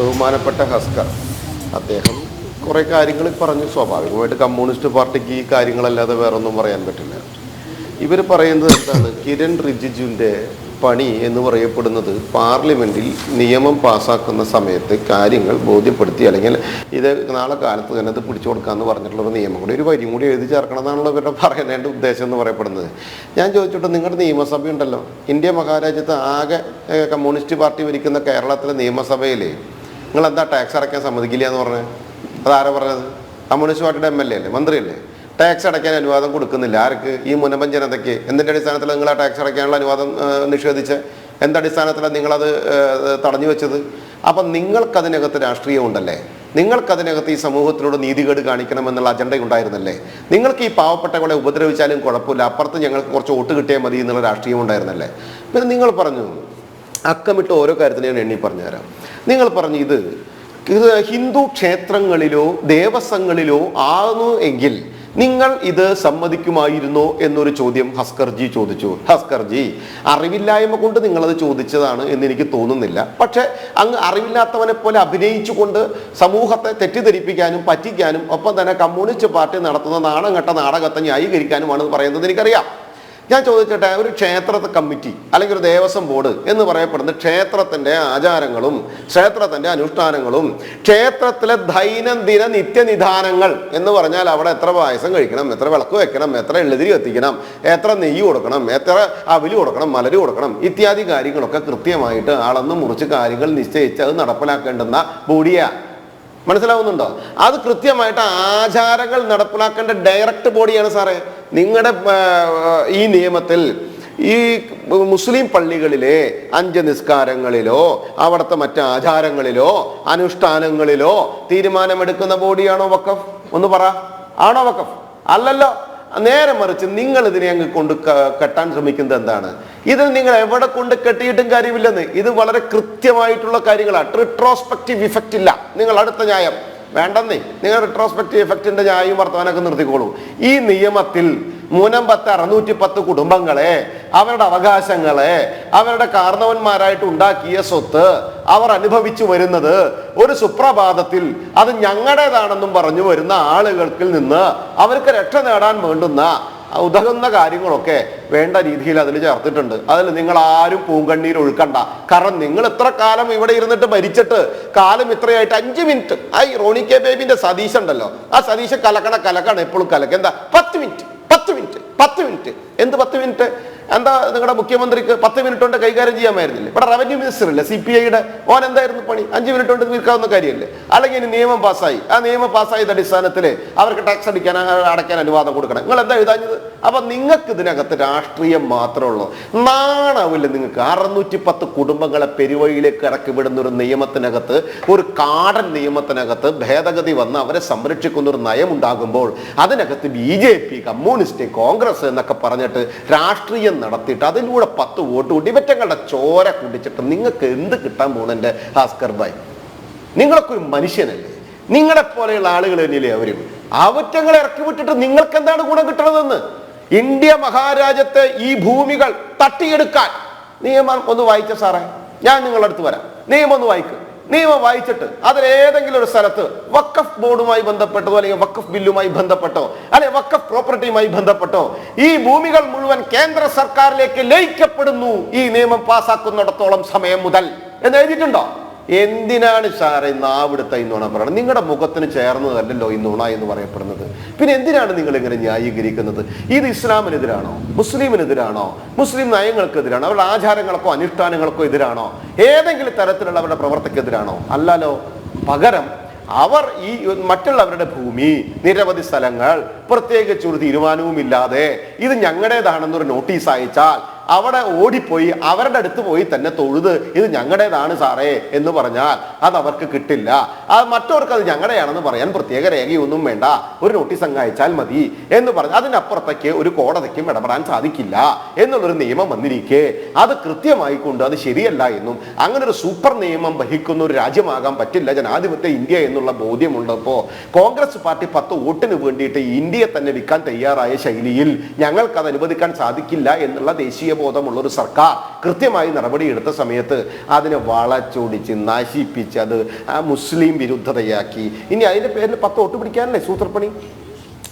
ബഹുമാനപ്പെട്ട ഹസ്കർ. അദ്ദേഹം കുറേ കാര്യങ്ങൾ പറഞ്ഞു. സ്വാഭാവികമായിട്ട് കമ്മ്യൂണിസ്റ്റ് പാർട്ടിക്ക് ഈ കാര്യങ്ങളല്ലാതെ വേറൊന്നും പറയാൻ പറ്റില്ല. ഇവർ പറയുന്നത് എന്താണ്? കിരൺ റിജിജുവിന്റെ പണി എന്ന് പറയപ്പെടുന്നത് പാർലമെന്റിൽ നിയമം പാസ്സാക്കുന്ന സമയത്ത് കാര്യങ്ങൾ ബോധ്യപ്പെടുത്തി അല്ലെങ്കിൽ ഇത് നാളെ കാലത്ത് തന്നെ ഇത് പിടിച്ചു കൊടുക്കാമെന്ന് പറഞ്ഞിട്ടുള്ള ഒരു നിയമം കൂടി ഒരു വരിയും കൂടി എഴുതി ചേർക്കണം എന്നാണല്ലോ ഇവരുടെ പറയുന്നതിന്റെ ഉദ്ദേശം എന്ന് പറയപ്പെടുന്നത്. ഞാൻ ചോദിച്ചോട്ടെ നിങ്ങളുടെ നിയമസഭ ഉണ്ടല്ലോ ഇന്ത്യ മഹാരാജ്യത്ത് ആകെ കമ്മ്യൂണിസ്റ്റ് പാർട്ടി ഭരിക്കുന്ന കേരളത്തിലെ നിയമസഭയിൽ നിങ്ങൾ എന്താ ടാക്സ് അടയ്ക്കാൻ സമ്മതിക്കില്ല എന്ന് പറഞ്ഞത് അതാരാ പറഞ്ഞത്? കമ്മ്യൂണിസ്റ്റ് പാർട്ടിയുടെ എം എൽ എ അല്ലേ? മന്ത്രിയല്ലേ? ടാക്സ് അടയ്ക്കാൻ അനുവാദം കൊടുക്കുന്നില്ല. ആർക്ക്? ഈ മുനമ്പൻ ജനതയ്ക്ക്. എന്തിന്റെ അടിസ്ഥാനത്തിൽ നിങ്ങൾ ആ ടാക്സ് അടയ്ക്കാനുള്ള അനുവാദം നിഷേധിച്ച്? എന്തടിസ്ഥാനത്തിലാണ് നിങ്ങളത് തടഞ്ഞു വെച്ചത്? അപ്പം നിങ്ങൾക്കതിനകത്ത് രാഷ്ട്രീയമുണ്ടല്ലേ നിങ്ങൾക്കതിനകത്ത് ഈ സമൂഹത്തിനോട് നീതികേട് കാണിക്കണമെന്നുള്ള അജണ്ട ഉണ്ടായിരുന്നല്ലേ നിങ്ങൾക്ക് ഈ പാവപ്പെട്ടവളെ ഉപദ്രവിച്ചാലും കുഴപ്പമില്ല. അപ്പുറത്ത് ഞങ്ങൾക്ക് കുറച്ച് വോട്ട് കിട്ടിയാൽ മതി എന്നുള്ള രാഷ്ട്രീയം ഉണ്ടായിരുന്നല്ലേ? പിന്നെ നിങ്ങൾ പറഞ്ഞു അക്കമിട്ട് ഓരോ കാര്യത്തിന് ഞാൻ എണ്ണി പറഞ്ഞുതരാം. നിങ്ങൾ പറഞ്ഞു ഇത് ഹിന്ദു ക്ഷേത്രങ്ങളിലോ ദേവസ്വങ്ങളിലോ ആകുന്നു എങ്കിൽ നിങ്ങൾ ഇത് സമ്മതിക്കുമായിരുന്നോ എന്നൊരു ചോദ്യം ഹസ്കർജി ചോദിച്ചു. ഹസ്കർജി അറിവില്ലായ്മ കൊണ്ട് നിങ്ങളത് ചോദിച്ചതാണ് എന്ന് എനിക്ക് തോന്നുന്നില്ല. പക്ഷെ അങ്ങ് അറിവില്ലാത്തവനെ പോലെ അഭിനയിച്ചുകൊണ്ട് സമൂഹത്തെ തെറ്റിദ്ധരിപ്പിക്കാനും പറ്റിക്കാനും ഒപ്പം തന്നെ കമ്മ്യൂണിസ്റ്റ് പാർട്ടി നടത്തുന്ന നാണം കെട്ട നാടകത്തെ ന്യായീകരിക്കാനുമാണ് പറയുന്നത് എനിക്കറിയാം. ഞാൻ ചോദിച്ചോട്ടെ ഒരു ക്ഷേത്ര കമ്മിറ്റി അല്ലെങ്കിൽ ഒരു ദേവസ്വം ബോർഡ് എന്ന് പറയപ്പെടുന്ന ക്ഷേത്രത്തിന്റെ ആചാരങ്ങളും ക്ഷേത്രത്തിന്റെ അനുഷ്ഠാനങ്ങളും ക്ഷേത്രത്തിലെ ദൈനംദിന നിത്യനിധാനങ്ങൾ എന്ന് പറഞ്ഞാൽ അവിടെ എത്ര പായസം കഴിക്കണം എത്ര വിളക്ക് വെക്കണം എത്ര എള്ളുതിരി എത്തിക്കണം എത്ര നെയ്യ് കൊടുക്കണം എത്ര അവലി കൊടുക്കണം മലരി കൊടുക്കണം ഇത്യാദി കാര്യങ്ങളൊക്കെ കൃത്യമായിട്ട് അളന്ന് മുറിച്ച് കാര്യങ്ങൾ നിശ്ചയിച്ച് അത് നടപ്പിലാക്കേണ്ടുന്ന ബോഡിയാണ് മനസ്സിലാവുന്നുണ്ടോ? അത് കൃത്യമായിട്ട് ആചാരങ്ങൾ നടപ്പിലാക്കേണ്ട ഡയറക്റ്റ് ബോഡിയാണ് സാറേ. നിങ്ങളുടെ ഈ നിയമത്തിൽ ഈ മുസ്ലിം പള്ളികളിലെ അഞ്ച് നിസ്കാരങ്ങളിലോ അവിടുത്തെ മറ്റ് ആചാരങ്ങളിലോ അനുഷ്ഠാനങ്ങളിലോ തീരുമാനമെടുക്കുന്ന ബോഡിയാണോ വക്കഫ് ഒന്ന് പറ. ആണോ വക്കഫ് അല്ലല്ലോ. നേരെ മറിച്ച് നിങ്ങൾ ഇതിനെ അങ്ങ് കൊണ്ട് കെട്ടാൻ ശ്രമിക്കുന്നത് എന്താണ്? ഇത് നിങ്ങൾ എവിടെ കൊണ്ട് കെട്ടിയിട്ടും കാര്യമില്ലെന്ന്. ഇത് വളരെ കൃത്യമായിട്ടുള്ള കാര്യങ്ങളാണ് റിട്രോസ്പെക്റ്റീവ് ഇഫക്റ്റ് ഇല്ല. നിങ്ങൾ അടുത്ത ന്യായം. വേണ്ടെന്നേ. നിങ്ങൾ റിട്രോസ്പെക്റ്റീവ് ഇഫക്റ്റിന്റെ ന്യായം വർത്തമാനമൊക്കെ നിർത്തിക്കോളൂ. ഈ നിയമത്തിൽ മൂന്നമ്പത്ത് അറുന്നൂറ്റി പത്ത് കുടുംബങ്ങളെ അവരുടെ അവകാശങ്ങളെ അവരുടെ കാരണവന്മാരായിട്ട് ഉണ്ടാക്കിയ സ്വത്ത് അവർ അനുഭവിച്ചു വരുന്നത് ഒരു സുപ്രഭാതത്തിൽ അത് ഞങ്ങളുടേതാണെന്നും പറഞ്ഞു വരുന്ന ആളുകൾക്ക് നിന്ന് അവർക്ക് രക്ഷ നേടാൻ വേണ്ടുന്ന ഉതകുന്ന കാര്യങ്ങളൊക്കെ വേണ്ട രീതിയിൽ അതിൽ ചേർത്തിട്ടുണ്ട്. അതിൽ നിങ്ങൾ ആരും പൂങ്കണ്ണീർ ഒഴുക്കണ്ട. കാരണം നിങ്ങൾ ഇത്ര കാലം ഇവിടെ ഇരുന്നിട്ട് ഭരിച്ചിട്ട് കാലം ഇത്രയായിട്ട് അഞ്ച് മിനിറ്റ്. ആ റോണി കെ ബേബിന്റെ സതീശ് ഉണ്ടല്ലോ. ആ സതീശ് കലക്കണ കലക്കാണ് എപ്പോഴും കലക്ക്. എന്താ? പത്ത് മിനിറ്റ്. എന്ത് പത്ത് മിനിറ്റ്? എന്താ നിങ്ങളുടെ മുഖ്യമന്ത്രിക്ക് പത്ത് മിനിറ്റ് കൊണ്ട് കൈകാര്യം ചെയ്യാമായിരുന്നില്ലേ? ഇവിടെ റവന്യൂ മിനിസ്റ്റർ അല്ലേ സി പി ഐയുടെ ഓൻ എന്തായിരുന്നു പണി? അഞ്ച് മിനിറ്റ് കൊണ്ട് തീർക്കാവുന്ന കാര്യമല്ലേ? അല്ലെങ്കിൽ ഇനി നിയമം പാസ്സായി. ആ നിയമം പാസ്സായത് അടിസ്ഥാനത്തിൽ അവർക്ക് ടാക്സ് അടിക്കാൻ അടയ്ക്കാൻ അനുവാദം കൊടുക്കണം. നിങ്ങൾ എന്താ എഴുതാഞ്ഞത്? അപ്പൊ നിങ്ങൾക്ക് ഇതിനകത്ത് രാഷ്ട്രീയം മാത്രമേ ഉള്ളൂ. നാണാവില്ല നിങ്ങൾക്ക്. അറുന്നൂറ്റി പത്ത് കുടുംബങ്ങളെ പെരുവഴിയിലേക്ക് ഇറക്കി വിടുന്ന ഒരു നിയമത്തിനകത്ത് ഒരു കാടൻ നിയമത്തിനകത്ത് ഭേദഗതി വന്ന് അവരെ സംരക്ഷിക്കുന്ന ഒരു നയം ഉണ്ടാകുമ്പോൾ അതിനകത്ത് B J P communist Congress എന്നൊക്കെ പറഞ്ഞിട്ട് രാഷ്ട്രീയം നടത്തിയിട്ട് അതിലൂടെ പത്ത് വോട്ട് കൂട്ടി ഇവറ്റങ്ങളുടെ ചോര കുടിച്ചിട്ട് നിങ്ങൾക്ക് എന്ത് കിട്ടാൻ പോകുന്നുണ്ട് ഭാസ്കർ ഭായ്? നിങ്ങളൊക്കെ ഒരു മനുഷ്യനല്ലേ? നിങ്ങളെ പോലെയുള്ള ആളുകൾ തന്നെയല്ലേ അവരും? അവറ്റങ്ങളെ ഇറക്കി വിട്ടിട്ട് നിങ്ങൾക്ക് എന്താണ് ഗുണം കിട്ടണതെന്ന്? ഇന്ത്യ മഹാരാജ്യത്തെ ഈ ഭൂമികൾ തട്ടിയെടുക്കാൻ. നിയമം ഒന്ന് വായിച്ച സാറേ. ഞാൻ നിങ്ങളടുത്ത് വരാം. നിയമം ഒന്ന് വായിക്കും. നിയമം വായിച്ചിട്ട് അതിൽ ഏതെങ്കിലും ഒരു സ്ഥലത്ത് വക്കഫ് ബോർഡുമായി ബന്ധപ്പെട്ടതോ അല്ലെങ്കിൽ വക്കഫ് ബില്ലുമായി ബന്ധപ്പെട്ടോ അല്ലെങ്കിൽ വക്കഫ് പ്രോപ്പർട്ടിയുമായി ബന്ധപ്പെട്ടോ ഈ ഭൂമികൾ മുഴുവൻ കേന്ദ്ര സർക്കാരിലേക്ക് ലയിക്കപ്പെടുന്നു ഈ നിയമം പാസ്സാക്കുന്നിടത്തോളം സമയം മുതൽ എന്ന് എഴുതിയിട്ടുണ്ടോ? എന്തിനാണ് സാറേ നാവിടുത്ത ഈ നുണ പറയുന്നത് നിങ്ങളുടെ മുഖത്തിന് ചേർന്നതല്ലല്ലോ ഈ നുണ എന്ന് പറയപ്പെടുന്നത്. പിന്നെ എന്തിനാണ് നിങ്ങൾ ഇങ്ങനെ ന്യായീകരിക്കുന്നത്? ഇത് ഇസ്ലാമിനെതിരാണോ? മുസ്ലിമിനെതിരാണോ? മുസ്ലിം നയങ്ങൾക്കെതിരാണോ? അവരുടെ ആചാരങ്ങൾക്കോ അനുഷ്ഠാനങ്ങൾക്കോ എതിരാണോ? ഏതെങ്കിലും തരത്തിലുള്ള അവരുടെ പ്രവർത്തിക്കെതിരാണോ? അല്ലല്ലോ. പകരം അവർ ഈ മറ്റുള്ളവരുടെ ഭൂമി നിരവധി സ്ഥലങ്ങൾ പ്രത്യേകിച്ച് ഒരു തീരുമാനവുമില്ലാതെ ഇത് ഞങ്ങളുടേതാണെന്നൊരു നോട്ടീസ് അയച്ചാൽ അവിടെ ഓടിപ്പോയി അവരുടെ അടുത്ത് പോയി തന്നെ തൊഴുത് ഇത് ഞങ്ങളുടേതാണ് സാറേ എന്ന് പറഞ്ഞാൽ അത് അവർക്ക് കിട്ടില്ല. അത് മറ്റവർക്ക് അത് ഞങ്ങളുടെയാണെന്ന് പറയാൻ പ്രത്യേക രേഖയൊന്നും വേണ്ട. ഒരു നോട്ടീസ് അങ്ങ് അയച്ചാൽ മതി എന്ന് പറഞ്ഞ് അതിനപ്പുറത്തേക്ക് ഒരു കോടതിക്കും ഇടപെടാൻ സാധിക്കില്ല എന്നുള്ളൊരു നിയമം വന്നിരിക്കെ. അത് കൃത്യമായി കൊണ്ട് അത് ശരിയല്ല എന്നും അങ്ങനെ ഒരു സൂപ്പർ നിയമം വഹിക്കുന്ന ഒരു രാജ്യമാകാൻ പറ്റില്ല. ജനാധിപത്യ ഇന്ത്യ എന്നുള്ള ബോധ്യമുള്ളപ്പോൾ കോൺഗ്രസ് പാർട്ടി പത്ത് വോട്ടിന് വേണ്ടിയിട്ട് ഇന്ത്യയെ തന്നെ വിൽക്കാൻ തയ്യാറായ ശൈലിയിൽ ഞങ്ങൾക്കത് അനുവദിക്കാൻ സാധിക്കില്ല എന്നുള്ള ദേശീയ ലക്ഷ്യബോധമുള്ള ഒരു സർക്കാർ കൃത്യമായി നടപടിയെടുത്ത സമയത്ത് അതിനെ വളച്ചൊടിച്ച് നശിപ്പിച്ച് അത് മുസ്ലിം വിരുദ്ധതയാക്കി. ഇനി അതിന്റെ പേരിൽ പത്ത് ഒട്ടുപിടിക്കാനല്ലേ സൂത്രപ്പണി?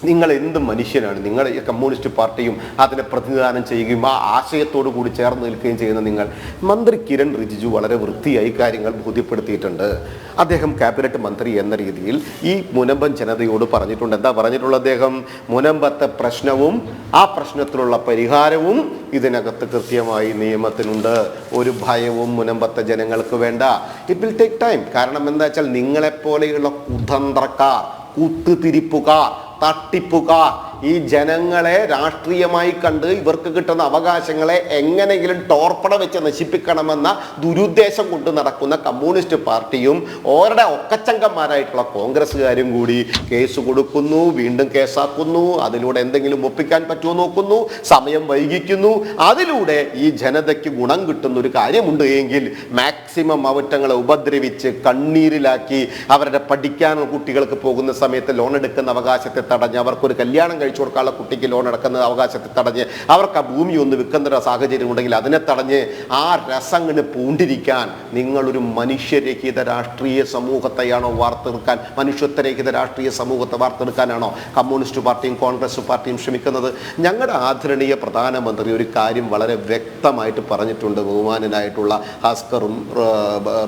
നിങ്ങൾ എന്ത് മനുഷ്യനാണ്? നിങ്ങൾ ഈ കമ്മ്യൂണിസ്റ്റ് പാർട്ടിയും അതിനെ പ്രതിനിധാനം ചെയ്യുകയും ആ ആശയത്തോടു കൂടി ചേർന്ന് നിൽക്കുകയും ചെയ്യുന്ന നിങ്ങൾ. മന്ത്രി കിരൺ റിജിജു വളരെ വൃത്തിയായി കാര്യങ്ങൾ ബോധ്യപ്പെടുത്തിയിട്ടുണ്ട്. അദ്ദേഹം ക്യാബിനറ്റ് മന്ത്രി എന്ന രീതിയിൽ ഈ മുനമ്പൻ ജനതയോട് പറഞ്ഞിട്ടുണ്ട്. എന്താ പറഞ്ഞിട്ടുള്ള അദ്ദേഹം? മുനമ്പത്തെ പ്രശ്നവും ആ പ്രശ്നത്തിലുള്ള പരിഹാരവും ഇതിനകത്ത് കൃത്യമായി നിയമത്തിനുണ്ട്. ഒരു ഭയവും മുനമ്പത്തെ ജനങ്ങൾക്ക് വേണ്ട. ഇറ്റ് വിൽ ടേക്ക് ടൈം കാരണം എന്താ വെച്ചാൽ നിങ്ങളെപ്പോലെയുള്ള കുതന്ത്രക്കാർ കുത്തുതിരിപ്പുകാർ തട്ടിപ്പുകാർ. ഈ ജനങ്ങളെ രാഷ്ട്രീയമായി കണ്ട് ഇവർക്ക് കിട്ടുന്ന അവകാശങ്ങളെ എങ്ങനെയെങ്കിലും ടോർപ്പട വെച്ച് നശിപ്പിക്കണമെന്ന ദുരുദ്ദേശം കൊണ്ട് നടക്കുന്ന കമ്മ്യൂണിസ്റ്റ് പാർട്ടിയും ഓരുടെ ഒക്കച്ചങ്കന്മാരായിട്ടുള്ള കോൺഗ്രസ്സുകാരും കൂടി കേസ് കൊടുക്കുന്നു വീണ്ടും കേസാക്കുന്നു അതിലൂടെ എന്തെങ്കിലും ഒപ്പിക്കാൻ പറ്റുമോ നോക്കുന്നു സമയം വൈകിക്കുന്നു. അതിലൂടെ ഈ ജനതയ്ക്ക് ഗുണം കിട്ടുന്ന ഒരു കാര്യമുണ്ട് എങ്കിൽ മാക്സിമം അവറ്റങ്ങളെ ഉപദ്രവിച്ച് കണ്ണീരിലാക്കി അവരുടെ പഠിക്കാനുള്ള കുട്ടികൾക്ക് പോകുന്ന സമയത്ത് ലോൺ എടുക്കുന്ന അവകാശത്തെ തടഞ്ഞ് അവർക്കൊരു കല്യാണം കഴിച്ചു കൊടുക്കാനുള്ള കുട്ടിക്ക് ലോൺ അടക്കുന്ന അവകാശത്തെ തടഞ്ഞ് അവർക്ക് ആ ഭൂമി ഒന്ന് വിൽക്കുന്ന സാഹചര്യം ഉണ്ടെങ്കിൽ അതിനെ തടഞ്ഞ് ആ രസങ്ങനെ പൂണ്ടിരിക്കാൻ നിങ്ങളൊരു മനുഷ്യരഹിത രാഷ്ട്രീയ സമൂഹത്തെയാണോ വാർത്തെടുക്കാൻ മനുഷ്യത്വരഹിത രാഷ്ട്രീയ സമൂഹത്തെ വാർത്തെടുക്കാനാണോ കമ്മ്യൂണിസ്റ്റ് പാർട്ടിയും കോൺഗ്രസ് പാർട്ടിയും ശ്രമിക്കുന്നത്? ഞങ്ങളുടെ ആദരണീയ പ്രധാനമന്ത്രി ഒരു കാര്യം വളരെ വ്യക്തമായിട്ട് പറഞ്ഞിട്ടുണ്ട് ബഹുമാനനായിട്ടുള്ള ഹാസ്കറും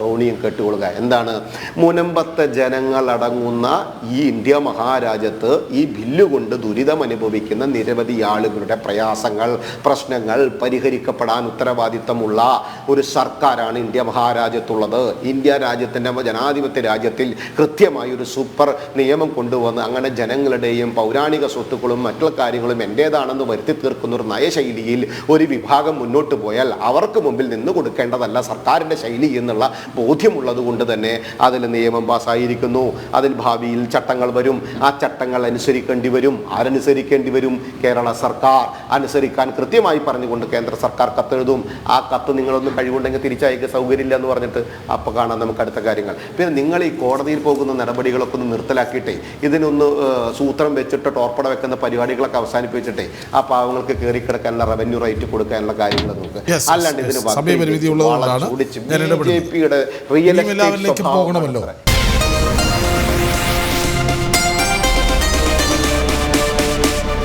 റോണിയും കേട്ടുകൊള്ളുക. എന്താണ്? മുനമ്പത്തെ ജനങ്ങളടങ്ങുന്ന ഈ ഇന്ത്യ മഹാരാജ്യത്ത് ഈ ബില്ല് കൊണ്ട് ദുരിതം അനുഭവിക്കുന്ന നിരവധി ആളുകളുടെ പ്രയാസങ്ങൾ പ്രശ്നങ്ങൾ പരിഹരിക്കപ്പെടാൻ ഉത്തരവാദിത്തമുള്ള ഒരു സർക്കാരാണ് ഇന്ത്യ മഹാരാജ്യത്തുള്ളത്. ഇന്ത്യ രാജ്യത്തിന്റെ ജനാധിപത്യ രാജ്യത്തിൽ കൃത്യമായി ഒരു സൂപ്പർ നിയമം കൊണ്ടുവന്ന് അങ്ങനെ ജനങ്ങളുടെയും പൗരാണിക സ്വത്തുക്കളും മറ്റുള്ള കാര്യങ്ങളും എന്റേതാണെന്ന് വരുത്തി തീർക്കുന്ന ഒരു നയശൈലിയിൽ ഒരു വിഭാഗം മുന്നോട്ട് പോയാൽ അവർക്ക് മുമ്പിൽ നിന്ന് കൊടുക്കേണ്ടതല്ല സർക്കാരിന്റെ ശൈലി എന്നുള്ള ബോധ്യമുള്ളത് കൊണ്ട് തന്നെ അതിൽ നിയമം പാസ്സായിരിക്കുന്നു അതിൽ ഭാവിയിൽ ചട്ടങ്ങൾ വരും. ആ ചട്ടങ്ങൾ അനുസരിക്കേണ്ടി വരും. ആരനുസരിക്കേണ്ടി വരും കേരള സർക്കാർ. അനുസരിക്കാൻ കൃത്യമായി പറഞ്ഞുകൊണ്ട് കേന്ദ്ര സർക്കാർ കത്തെഴുതും. ആ കത്ത് നിങ്ങളൊന്നും കഴിവുണ്ടെങ്കിൽ തിരിച്ചയക്കുക സൗകര്യമില്ല എന്ന് പറഞ്ഞിട്ട് അപ്പോൾ കാണാം നമുക്ക് അടുത്ത കാര്യങ്ങൾ. പിന്നെ നിങ്ങൾ ഈ കോടതിയിൽ പോകുന്ന നടപടികളൊക്കെ ഒന്ന് നിർത്തലാക്കിയിട്ടേ ഇതിനൊന്ന് സൂത്രം വെച്ചിട്ട് ടോർപ്പട വെക്കുന്ന പരിപാടികളൊക്കെ അവസാനിപ്പിച്ചിട്ടേ ആ പാവങ്ങൾക്ക് കയറി കിടക്കാനുള്ള റവന്യൂ റേറ്റ് കൊടുക്കാനുള്ള കാര്യങ്ങൾ നോക്ക്. അല്ലാണ്ട്. ഇതിന് ബി. ജെ പിയുടെ റിയൽ പോകണമല്ലോ.